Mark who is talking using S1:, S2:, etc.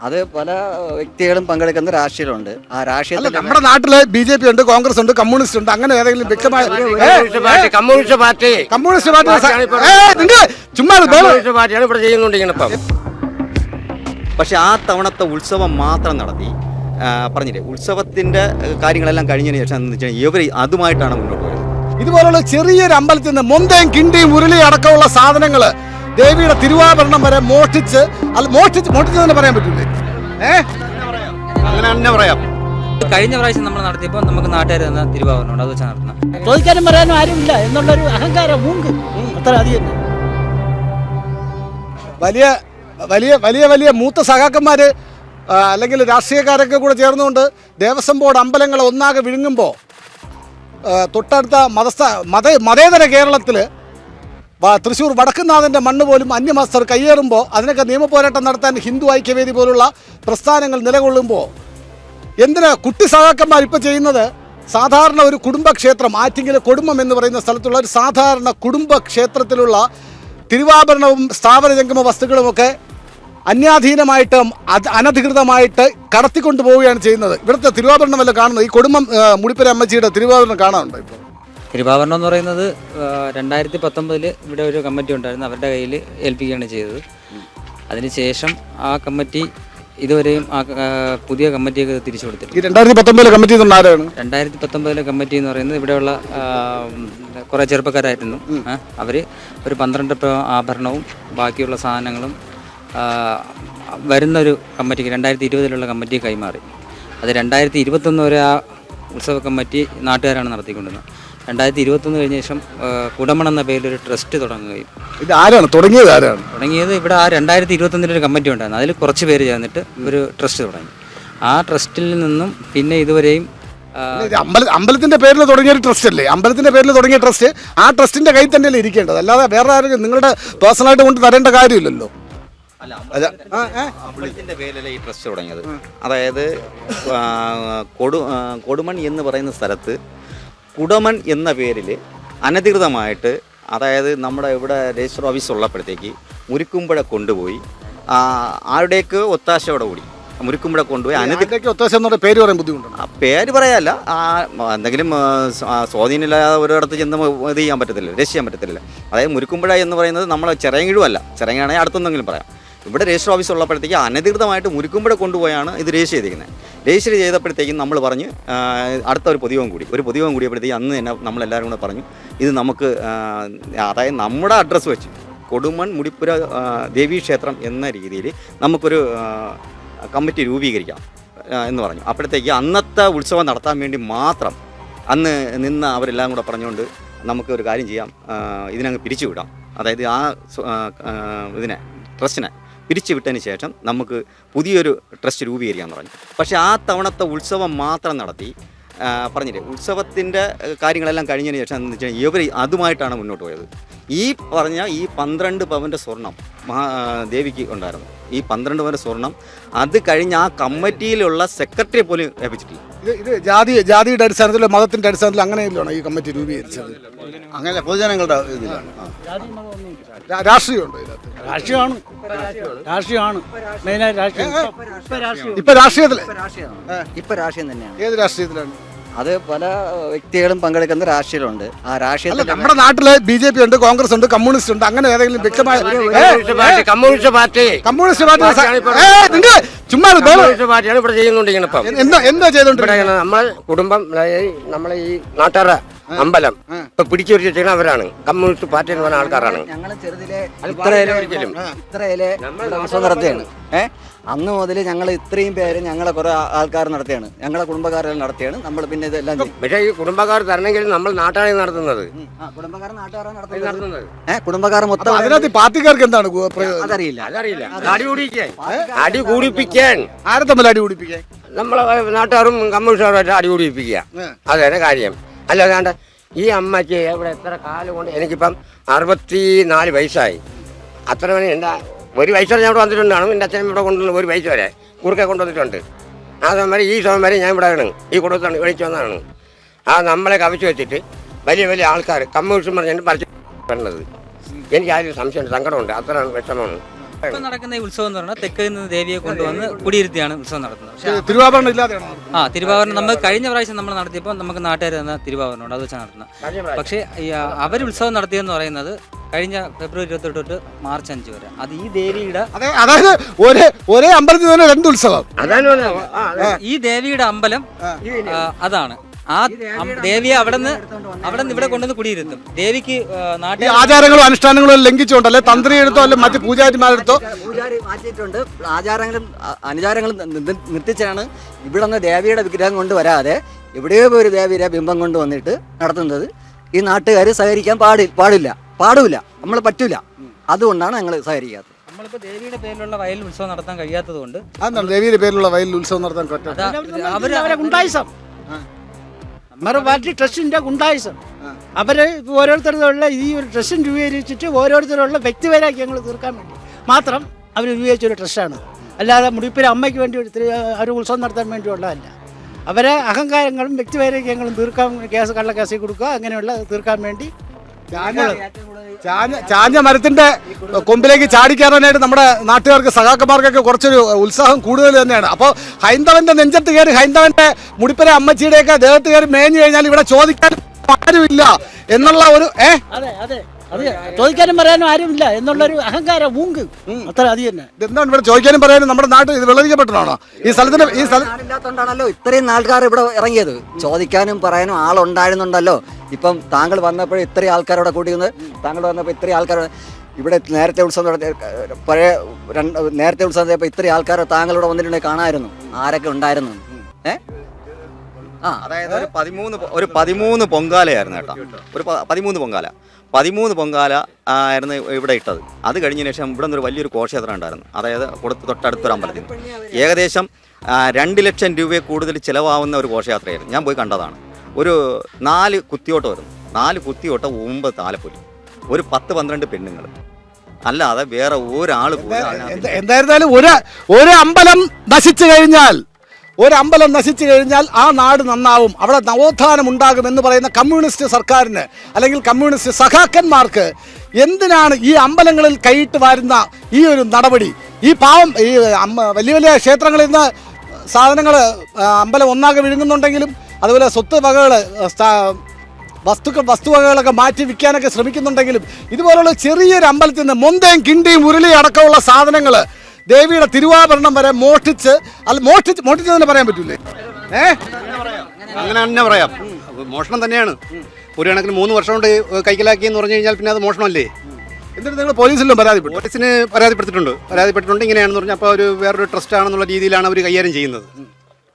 S1: അത് പല വ്യക്തികളും പങ്കെടുക്കുന്ന രാഷ്ട്രീയമുണ്ട് ആ
S2: അല്ല
S1: രാഷ്ട്രീയത്തിൽ
S2: നമ്മുടെ നാട്ടിൽ ബി ജെ പി ഉണ്ട് കോൺഗ്രസ് ഉണ്ട് കമ്മ്യൂണിസ്റ്റ് ഉണ്ട് അങ്ങനെ ഏതെങ്കിലും വ്യക്തമായ
S3: communist party communist party
S2: communist party. നിന്റെ ചുമ്മാ ഇത് വേണം.
S3: കമ്മ്യൂണിസ്റ്റ് പാർട്ടിയാണ് ഇവിടെ ഇപ്പം.
S4: പക്ഷെ ആ തവണത്തെ ഉത്സവം മാത്രം നടത്തി ആ, പറഞ്ഞില്ലേ ഉത്സവത്തിന്റെ ഏഹ്, കാര്യങ്ങളെല്ലാം കഴിഞ്ഞതിന് ശേഷം എന്ന് വെച്ചാൽ ഇവർ അതുമായിട്ടാണ് മുന്നോട്ട് പോയത്.
S2: ഇതുപോലുള്ള ചെറിയൊരു അമ്പലത്തിൽ നിന്ന് മൊന്തയും കിണ്ടിയും ഉരുളിയും അടക്കമുള്ള സാധനങ്ങൾ ദേവിയുടെ തിരുവാഭരണം വരെ മോഷ്ടിച്ച് അല്ല മോഷ്ടിച്ച് തന്നെ പറയാൻ പറ്റില്ലേ ഏ?
S4: അങ്ങനെ തന്നെ പറയാം.
S5: കഴിഞ്ഞ പ്രാവശ്യം നമ്മൾ നടത്തിയപ്പോൾ നമുക്ക് നാട്ടുകാർ തന്ന തിരുവാഭരണം അത് വെച്ചാൽ നടത്തണം.
S6: ചോദിക്കാനും പറയാനും ആരുമില്ല എന്നുള്ളൊരു അഹങ്കാരം മൂങ്ക് അത്ര അധികം
S2: വലിയ വലിയ വലിയ വലിയ മൂത്ത സഖാക്കന്മാർ അല്ലെങ്കിൽ രാഷ്ട്രീയക്കാരൊക്കെ കൂടെ ചേർന്നുകൊണ്ട് ദേവസ്വം ബോർഡ് അമ്പലങ്ങൾ ഒന്നാകെ വിഴുങ്ങുമ്പോൾ തൊട്ടടുത്ത മതസ്ഥ മത മതേതര കേരളത്തിൽ തൃശ്ശൂർ വടക്കുന്നാഥന്റെ മണ്ണ് പോലും അന്യമതസ്ഥർ കയ്യേറുമ്പോൾ അതിനൊക്കെ നിയമപോരാട്ടം നടത്താൻ ഹിന്ദു ഐക്യവേദി പോലുള്ള പ്രസ്ഥാനങ്ങൾ നിലകൊള്ളുമ്പോൾ എന്തിനാ കുട്ടി സഹാക്കന്മാർ ഇപ്പോൾ ചെയ്യുന്നത്? സാധാരണ ഒരു കുടുംബക്ഷേത്രം ആറ്റിങ്ങിലെ കൊടുമം എന്ന് പറയുന്ന സ്ഥലത്തുള്ള ഒരു സാധാരണ കുടുംബക്ഷേത്രത്തിലുള്ള തിരുവാഭരണവും സ്ഥാപന ജംഗമ വസ്തുക്കളുമൊക്കെ അന്യാധീനമായിട്ട് അനധികൃതമായിട്ട് കടത്തിക്കൊണ്ടു പോവുകയാണ് ചെയ്യുന്നത്. ഇവിടുത്തെ തിരുവാഭരണം വല്ല കാണുന്നത് ഈ കുടുംബം മുടിപ്പര അമ്മച്ചിയുടെ തിരുവാഭരണം കാണാനുണ്ട് ഇപ്പോൾ
S5: തിരുവാഭരണം എന്ന് പറയുന്നത് രണ്ടായിരത്തി പത്തൊമ്പതിൽ ഇവിടെ ഒരു കമ്മിറ്റി ഉണ്ടായിരുന്നു അവരുടെ കയ്യിൽ ഏൽപ്പിക്കുകയാണ് ചെയ്തത്. അതിനുശേഷം ആ കമ്മിറ്റി ഇതുവരെയും ആ പുതിയ കമ്മിറ്റിയൊക്കെ തിരിച്ചു
S2: കൊടുത്തിട്ടുണ്ട്. രണ്ടായിരത്തി പത്തൊമ്പതിലെ കമ്മിറ്റി നിന്ന് ആരാണ്?
S5: രണ്ടായിരത്തി പത്തൊമ്പതിലെ കമ്മിറ്റി എന്ന് പറയുന്നത് ഇവിടെയുള്ള കുറേ ചെറുപ്പക്കാരായിരുന്നു. അവർ ഒരു പന്ത്രണ്ട് ആഭരണവും ബാക്കിയുള്ള സാധനങ്ങളും വരുന്നൊരു കമ്മിറ്റിക്ക് രണ്ടായിരത്തി ഇരുപതിലുള്ള കമ്മിറ്റി കൈമാറി. അത് രണ്ടായിരത്തി ഇരുപത്തൊന്ന് വരെ ആ ഉത്സവ കമ്മിറ്റി നാട്ടുകാരാണ് നടത്തിക്കൊണ്ടിരുന്നത്. രണ്ടായിരത്തി ഇരുപത്തൊന്ന് കഴിഞ്ഞ ശേഷം കുടമൺ എന്ന പേരിൽ ഒരു ട്രസ്റ്റ് തുടങ്ങുകയും.
S2: ഇത് ആരാണ്? തുടങ്ങിയത് ആരാണ്?
S5: തുടങ്ങിയത് ഇവിടെ ആ രണ്ടായിരത്തി ഇരുപത്തൊന്നിലൊരു കമ്മിറ്റി ഉണ്ടായിരുന്നു. അതിൽ കുറച്ച് പേര് ചേർന്നിട്ട് ഒരു ട്രസ്റ്റ് തുടങ്ങി. ആ ട്രസ്റ്റിൽ നിന്നും പിന്നെ ഇതുവരെയും
S2: അമ്പല അമ്പലത്തിന്റെ പേരിൽ തുടങ്ങിയ ഒരു ട്രസ്റ്റ് അല്ലേ? അമ്പലത്തിന്റെ പേരിൽ തുടങ്ങിയ ട്രസ്റ്റ് ആ ട്രസ്റ്റിന്റെ കയ്യിൽ തന്നെയല്ലേ ഇരിക്കേണ്ടത്. അല്ലാതെ വേറെ ആരും നിങ്ങളുടെ പേഴ്സണലായിട്ട് കൊണ്ട് തരേണ്ട കാര്യമില്ലല്ലോ?
S4: അമ്പലത്തിന്റെ പേരിലല്ലേ ഈ ട്രസ്റ്റ് തുടങ്ങിയത്. അതായത് കൊടു കൊടുമൺ എന്ന് പറയുന്ന സ്ഥലത്ത് കുടമൺ എന്ന പേരിൽ അനധികൃതമായിട്ട് അതായത് നമ്മുടെ ഇവിടെ രജിസ്റ്റർ ഓഫീസ് ഉള്ളപ്പോഴത്തേക്ക് മുരിക്കുമ്പഴ കൊണ്ടുപോയി ആരുടെയൊക്കെ ഒത്താശയോടെ കൂടി? മുരിക്കുമ്പഴ കൊണ്ടുപോയി
S2: അനധികൃത ഒത്താശ പേര് പറയാൻ ബുദ്ധിമുട്ടുണ്ട്
S4: ആ പേര് പറയാല്ല ആ എന്തെങ്കിലും സ്വാധീനമില്ലാതെ ഒരിടത്ത് ചെന്ന് ഇത് ചെയ്യാൻ പറ്റത്തില്ല രജിസ്റ്റർ ചെയ്യാൻ പറ്റത്തില്ല. അതായത് മുരിക്കുമ്പഴ എന്ന് പറയുന്നത് നമ്മൾ ചിറയങ്കിഴുമല്ല ആണെങ്കിൽ അടുത്തൊന്നെങ്കിലും പറയാം. ഇവിടെ രജിസ്റ്റർ ഓഫീസ് ഉള്ളപ്പോഴത്തേക്ക് അനധികൃതമായിട്ട് മുരുക്കുമ്പോഴെ കൊണ്ടുപോയാണ് ഇത് രജിസ്റ്റർ ചെയ്തിരിക്കുന്നത്. രജിസ്റ്റർ ചെയ്തപ്പോഴത്തേക്കും നമ്മൾ പറഞ്ഞ് അടുത്ത ഒരു പൊതുയോഗം കൂടി. ഒരു പൊതുയോഗം കൂടിയപ്പോഴത്തേക്ക് അന്ന് തന്നെ നമ്മളെല്ലാവരും കൂടെ പറഞ്ഞു ഇത് നമുക്ക് അതായത് നമ്മുടെ അഡ്രസ്സ് വെച്ച് കൊടുമൺ മുടിപ്പുര ദേവീ ക്ഷേത്രം എന്ന രീതിയിൽ നമുക്കൊരു കമ്മിറ്റി രൂപീകരിക്കാം എന്ന് പറഞ്ഞു. അപ്പോഴത്തേക്ക് അന്നത്തെ ഉത്സവം നടത്താൻ വേണ്ടി മാത്രം അന്ന് നിന്ന് അവരെല്ലാം കൂടെ പറഞ്ഞുകൊണ്ട് നമുക്ക് ഒരു കാര്യം ചെയ്യാം ഇതിനങ്ങ് പിരിച്ചുവിടാം. അതായത് ആ, ഇതിനെ ട്രസ്റ്റിനെ പിരിച്ചു വിട്ടതിന് ശേഷം നമുക്ക് പുതിയൊരു ട്രസ്റ്റ് രൂപീകരിക്കാമെന്ന് പറഞ്ഞു. പക്ഷേ ആ തവണത്തെ ഉത്സവം മാത്രം നടത്തി പറഞ്ഞില്ലേ ഉത്സവത്തിന്റെ കാര്യങ്ങളെല്ലാം കഴിഞ്ഞതിന് ശേഷം എന്ന് വെച്ചാൽ ഇവർ അതുമായിട്ടാണ് മുന്നോട്ട് പോയത്. ഈ പറഞ്ഞ ഈ പന്ത്രണ്ട് പവന്റെ സ്വർണം ദേവിക്ക് ഉണ്ടായിരുന്നു. ഈ പന്ത്രണ്ട് പവന്റെ സ്വർണം അത് കഴിഞ്ഞ് ആ കമ്മിറ്റിയിലുള്ള സെക്രട്ടറിയെ പോലും ഏൽപ്പിച്ചിട്ടില്ല.
S2: ഇത് ഇത് ജാതി ജാതിയുടെ അടിസ്ഥാനത്തിലോ മതത്തിന്റെ അടിസ്ഥാനത്തിലോ അങ്ങനെയല്ലോ ഈ കമ്മിറ്റി രൂപീകരിച്ചത്.
S7: അങ്ങനെ പൊതുജനങ്ങളുടെ ഇതിലാണ്.
S2: രാഷ്ട്രീയമുണ്ടോ ഇതിനകത്ത്?
S6: രാഷ്ട്രീയമാണ്. രാഷ്ട്രീയമാണ്. മെയിനായി രാഷ്ട്രീയം. ഇപ്പൊ രാഷ്ട്രീയത്തിലെ.
S2: ഇപ്പൊ
S1: രാഷ്ട്രീയം തന്നെയാണ്.
S2: ഏത് രാഷ്ട്രീയത്തിലാണ്?
S1: അത് പല വ്യക്തികളും പങ്കെടുക്കുന്ന രാഷ്ട്രീയമുണ്ട് ആ രാഷ്ട്രീയത്തിൽ
S2: നമ്മുടെ നാട്ടിൽ ബി ജെ പി ഉണ്ട് കോൺഗ്രസ് ഉണ്ട് കമ്മ്യൂണിസ്റ്റ് ഉണ്ട് അങ്ങനെ ഏതെങ്കിലും വ്യക്തമായ
S3: കമ്മ്യൂണിസ്റ്റ് പാർട്ടി കമ്മ്യൂണിസ്റ്റ് പാർട്ടി.
S2: ചുമ്മാ
S3: പാർട്ടിയാണ് ഇവിടെ ചെയ്യുന്നുണ്ടെങ്കിൽ ഇപ്പം
S2: എന്താ എന്താ ചെയ്തോണ്ടിരിക്കുന്നത്
S3: നമ്മളെ കുടുംബം നമ്മളെ ഈ നാട്ടുകാരുടെ അമ്പലം. ഇപ്പൊ പിടിച്ചു വെച്ചിരിക്കുന്ന അവരാണ്. കമ്മ്യൂണിസ്റ്റ് പാർട്ടി എന്ന് പറഞ്ഞ ആൾക്കാരാണ്.
S1: ഞങ്ങൾ ചെറുതിലെ ഇത്രയിലെ. ഇത്രയിലെ ഉത്സവം നടത്തിയാണ്. ഏ? അന്ന് മുതൽ ഞങ്ങൾ ഇത്രയും പേര് ഞങ്ങളെ കുറെ ആൾക്കാർ നടത്തിയാണ്. ഞങ്ങളെ കുടുംബക്കാരെല്ലാം നടത്തിയാണ്. നമ്മൾ പിന്നെ ഇതെല്ലാം ചെയ്യും.
S3: പക്ഷേ ഈ കുടുംബക്കാർ തരണമെങ്കിൽ നമ്മൾ നാട്ടാണ് നടത്തുന്നത്.
S1: ആ, നാട്ടുകാരാണ് നടത്തുന്നത്.
S3: നടത്തുന്നത്.
S1: കുടുംബക്കാർ മൊത്തം
S2: അതിനകത്ത് ഈ പാർട്ടിക്കാർക്ക് എന്താണ് ഗു-?
S1: അതറിയില്ല.
S3: അതറിയില്ല. അടി കൂടിക്കാൻ അടി കൂടിപ്പിക്കാൻ.
S2: ആരെ തമ്മിൽ അടി പിടിപ്പിക്കാൻ
S3: നമ്മളെ നാട്ടുകാരും കമ്മ്യൂണിസ്റ്റുകാരും അടി കൂടിപ്പിക്കുക. അതാണ് കാര്യം. അല്ലാതാണ്ട് ഈ അമ്മയ്ക്ക് ഇവിടെ എത്ര കാലം കൊണ്ട് എനിക്കിപ്പം അറുപത്തി നാല് വയസ്സായി. അത്ര മണി എന്റെ ഒരു പൈസ ഞാൻ ഇവിടെ വന്നിട്ടുണ്ടാണ് എന്റെ അച്ഛനും ഇവിടെ കൊണ്ടുവന്ന് ഒരു പൈസ വരെ കുറുക്കെ കൊണ്ടുവന്നിട്ടുണ്ട്. ആ സമയം ഈ സമയം വരെ ഞാൻ ഇവിടെ ആണ്. ഈ കുടുംബത്താണ് വിളിച്ചു വന്നതാണ്. ആ നമ്മളെ കവിച്ച് വെച്ചിട്ട് വലിയ വലിയ ആൾക്കാർ കമ്മ്യൂണിസ്റ്റ് പറഞ്ഞിട്ട് പറിച്ചു വരണത് എനിക്ക് ആരും സംശയമുണ്ട് സങ്കടമുണ്ട് അത്രയാണ് വിഷമമാണ്
S5: ഇപ്പം നടക്കുന്ന ഈ ഉത്സവം എന്ന് പറഞ്ഞാൽ തെക്കിൽ നിന്ന് ദേവിയെ കൊണ്ടുവന്ന് കുടിയിരുത്തിയാണ് ഉത്സവം നടത്തുന്നത്. പക്ഷേ
S2: തിരുവാഭരണം ഇല്ലാതെയാണ്
S5: ആ തിരുവാഭരണം നമ്മൾ കഴിഞ്ഞ പ്രാവശ്യം നമ്മൾ നടത്തിയപ്പോൾ നമുക്ക് നാട്ടുകാർ തന്ന തിരുവാഭരണമുണ്ട്. അത് വെച്ചാണ് നടത്തുന്നത്. പക്ഷേ ഈ അവർ ഉത്സവം നടത്തിയെന്ന് പറയുന്നത് കഴിഞ്ഞ ഫെബ്രുവരി ഇരുപത്തെട്ട് തൊട്ട് മാർച്ച് അഞ്ച് വരെ. അത് ഈ ദേവിയുടെ
S2: അതായത് ഒരേ ഒരേ അമ്പലത്തിൽ തന്നെ രണ്ട് ഉത്സവം.
S5: ഈ ദേവിയുടെ അമ്പലം അതാണ്. ആ ദേവിയെ അവിടെ നിന്ന് അവിടെ നിന്ന് ഇവിടെ കൊണ്ടുവന്ന് കുടിയിരുത്തും. ദേവിക്ക് നാട്ടിൽ
S2: ആചാരങ്ങളും അനുഷ്ഠാനങ്ങളും ലംഘിച്ചുകൊണ്ട് അല്ലെ തന്ത്രി എടുത്തോ അല്ലെ മറ്റ് പൂജാരിമാരെടുത്തോ
S1: പൂജാരി മാറ്റിയിട്ടുണ്ട്. ആചാരങ്ങളും അനുചാരങ്ങളും നിർത്തിച്ചാണ് ഇവിടെ നിന്ന് ദേവിയുടെ വിഗ്രഹം കൊണ്ട് വരാതെ എവിടെയോ ഒരു ദേവിയുടെ ബിംബം കൊണ്ട് വന്നിട്ട് നടത്തുന്നത്. ഈ നാട്ടുകാർ സഹകരിക്കാൻ പാടി പാടില്ല. പാടില്ല നമ്മൾ പറ്റില്ല അതുകൊണ്ടാണ് ഞങ്ങൾ സഹകരിക്കാത്തത്.
S5: ദേവിയുടെ പേരിലുള്ള വയൽ ഉത്സവം നടത്താൻ കഴിയാത്തത് കൊണ്ട്
S2: ദേവിയുടെ പേരിലുള്ള വയൽ ഉത്സവം നടത്താൻ
S5: അവർ അവരെ
S6: ഗുണ്ടായിസം. നമ്മുടെ പാർട്ടി ട്രസ്റ്റിന്റെ ഗുണ്ടായിസം അവർ ഇപ്പൊ ഓരോരുത്തരുള്ള ഈ ഒരു ട്രസ്റ്റും രൂപീകരിച്ചിട്ട് ഓരോരുത്തരുള്ള വ്യക്തിവൈരാഗ്യങ്ങൾ തീർക്കാൻ വേണ്ടി. മാത്രം അവർ രൂപീകരിച്ച ഒരു ട്രസ്റ്റാണ്. അല്ലാതെ മുടിപ്പിലെ അമ്മയ്ക്ക് വേണ്ടി ഒരു ഒരു ഉത്സവം നടത്താൻ വേണ്ടിയുള്ളതല്ല. അവരെ അഹങ്കാരങ്ങളും വ്യക്തിവൈരാഗ്യങ്ങളും തീർക്കാൻ കേസ് കള്ള കേസിൽ കൊടുക്കുക അങ്ങനെയുള്ള തീർക്കാൻ വേണ്ടി
S2: ചാഞ്ഞ ചാഞ്ഞ മരത്തിന്റെ കൊമ്പിലേക്ക് ചാടിക്കയറാനായിട്ട് നമ്മുടെ നാട്ടുകാർക്ക് സഹാക്കന്മാർക്കൊക്കെ കുറച്ചൊരു ഉത്സാഹം കൂടുതൽ തന്നെയാണ്. അപ്പോൾ ഹൈന്ദവന്റെ നെഞ്ചത്ത് കയറി ഹൈന്ദവന്റെ മുടിപ്പര അമ്മച്ചിയുടെയൊക്കെ ദേഹത്ത് കയറി മേഞ്ഞു കഴിഞ്ഞാൽ ഇവിടെ ചോദിക്കാൻ ആരുമില്ല എന്നുള്ള ഒരു ഏ?
S6: അതെ ചോദിക്കാനും പറയാനും ആരുമില്ല എന്നുള്ളൊരു അഹങ്കാര ഊങ്ക്. അത്ര അത് തന്നെ.
S2: ഇതെന്താണ് ഇവിടെ ചോദിക്കാനും പറയാനും നമ്മുടെ നാട്ടിൽ ഇത് വിളവിക്കപ്പെട്ടതാണോ ഈ സ്ഥലത്തിന് ഈ
S1: സ്ഥലത്തുണ്ടാണല്ലോ ഇത്രയും ആൾക്കാർ ഇവിടെ ഇറങ്ങിയത്. ചോദിക്കാനും പറയാനും ആളുണ്ടായിരുന്നുണ്ടല്ലോ. ഇപ്പം താങ്കൾ വന്നപ്പോഴും ഇത്രയും ആൾക്കാരോടെ കൂട്ടിയിരുന്നത് താങ്കൾ വന്നപ്പോൾ ഇത്രയും ആൾക്കാർ ഇവിടെ നേരത്തെ ഉത്സവം നടത്തിയ പഴയ രണ്ട് നേരത്തെ ഉത്സവം നടത്തിയപ്പോൾ ഇത്രയും ആൾക്കാർ താങ്കളിവിടെ വന്നിട്ടുണ്ടെങ്കിൽ കാണാമായിരുന്നു. ആരൊക്കെ ഉണ്ടായിരുന്നു?
S4: അതായത് ഒരു പതിമൂന്ന് ഒരു പതിമൂന്ന് പൊങ്കാലയായിരുന്നു കേട്ടോ. ഒരു പതിമൂന്ന് പൊങ്കാല. പതിമൂന്ന് പൊങ്കാല ആയിരുന്നു ഇവിടെ ഇട്ടത്. അത് കഴിഞ്ഞതിന് ശേഷം ഇവിടെ നിന്നൊരു വലിയൊരു ഘോഷയാത്ര ഉണ്ടായിരുന്നു. അതായത് കൊടുത്ത് തൊട്ടടുത്തൊരു അമ്പലത്തിൽ ഏകദേശം രണ്ട് ലക്ഷം രൂപയെ കൂടുതൽ ചിലവാകുന്ന ഒരു ഘോഷയാത്രയായിരുന്നു. ഞാൻ പോയി കണ്ടതാണ്. ഒരു നാല് കുത്തിയോട്ടം വരുന്നു. നാല് കുത്തിയോട്ടം ഒമ്പത് താലപ്പൊലി. ഒരു പത്ത് പന്ത്രണ്ട് പെണ്ണുങ്ങൾ. അല്ലാതെ വേറെ ഒരാൾ
S2: എന്തായിരുന്നാലും ഒരു ഒരു അമ്പലം നശിച്ചു കഴിഞ്ഞാൽ ഒരു അമ്പലം നശിച്ചു കഴിഞ്ഞാൽ ആ നാട് നന്നാവും. അവിടെ നവോത്ഥാനം ഉണ്ടാകും എന്ന് പറയുന്ന കമ്മ്യൂണിസ്റ്റ് സർക്കാരിന് അല്ലെങ്കിൽ കമ്മ്യൂണിസ്റ്റ് സഖാക്കന്മാർക്ക് എന്തിനാണ് ഈ അമ്പലങ്ങളിൽ കൈയിട്ട് വരുന്ന ഈ ഒരു നടപടി? ഈ പാവം ഈ വലിയ വലിയ ക്ഷേത്രങ്ങളിൽ നിന്ന് സാധനങ്ങൾ അമ്പലം ഒന്നാകെ വിഴുങ്ങുന്നുണ്ടെങ്കിലും അതുപോലെ സ്വത്ത് വകകൾ വസ്തുക്കൾ വസ്തുവകകളൊക്കെ മാറ്റി വിൽക്കാനൊക്കെ ശ്രമിക്കുന്നുണ്ടെങ്കിലും ഇതുപോലുള്ള ചെറിയൊരു അമ്പലത്തിൽ നിന്ന് മൊന്തയും കിണ്ടിയും ഉരുളിയും അടക്കമുള്ള സാധനങ്ങൾ ദേവിയുടെ തിരുവാഭരണം വരെ മോഷ്ടിച്ച് അല്ല മോഷ്ടിച്ച് മോഷ്ടിച്ചതെന്ന് പറയാൻ പറ്റൂലേ? ഏ?
S7: അങ്ങനെ തന്നെ പറയാം. മോഷണം തന്നെയാണ്. ഒരു കണക്കിന് മൂന്ന് വർഷം കൊണ്ട് കൈക്കലാക്കി എന്ന് പറഞ്ഞു കഴിഞ്ഞാൽ പിന്നെ അത് മോഷണമല്ലേ?
S2: എന്നിട്ട് നിങ്ങൾ പോലീസിലും പരാതിപ്പെട്ടു?
S7: പോലീസിന് പരാതിപ്പെട്ടിട്ടുണ്ട് പരാതിപ്പെട്ടിട്ടുണ്ട്. ഇങ്ങനെയാണെന്ന് പറഞ്ഞാൽ അപ്പോൾ ഒരു വേറൊരു ട്രസ്റ്റ് ആണെന്നുള്ള രീതിയിലാണ് അവർ കൈകാര്യം ചെയ്യുന്നത്.